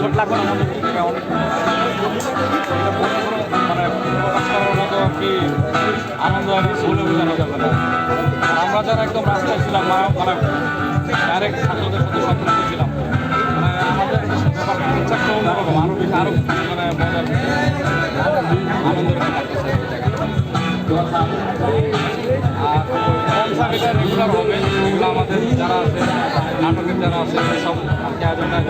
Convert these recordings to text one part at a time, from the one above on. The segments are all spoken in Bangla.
চোট লাগবে কি আনন্দ আর কিছু বলে বোঝানো যাবে না আমরা যারা একদম রাস্তায় ছিলাম মানে ডাইরেক্ট ছাত্রদের সাথে সম্পৃক্ত ছিলাম আমাদের আরও বেশি আরও যারা আছে নাটকের যারা আছে সব আয়োজন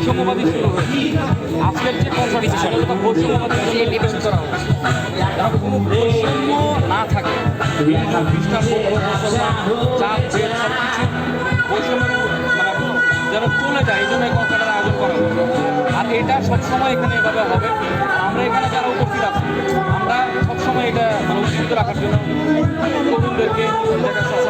বৈষম্যবাদী শুরু আজকের যে সেটা হলো বৈষম্যবাদী যে নিবেদন করা হবে। কোনো বৈষম্য না থাকে সব কিছু বৈষম্যের মানে যেন চলে যায়, এই জন্য এই কনসার্টের আয়োজন করা হয়েছে। আর এটা সবসময় এখানে এভাবে হবে। আমরা এখানে যারা উপস্থিত আছি, আমরা সবসময় এটা মানে উদ্বুদ্ধ রাখার জন্য তরুণদেরকে এই জায়গায় সহ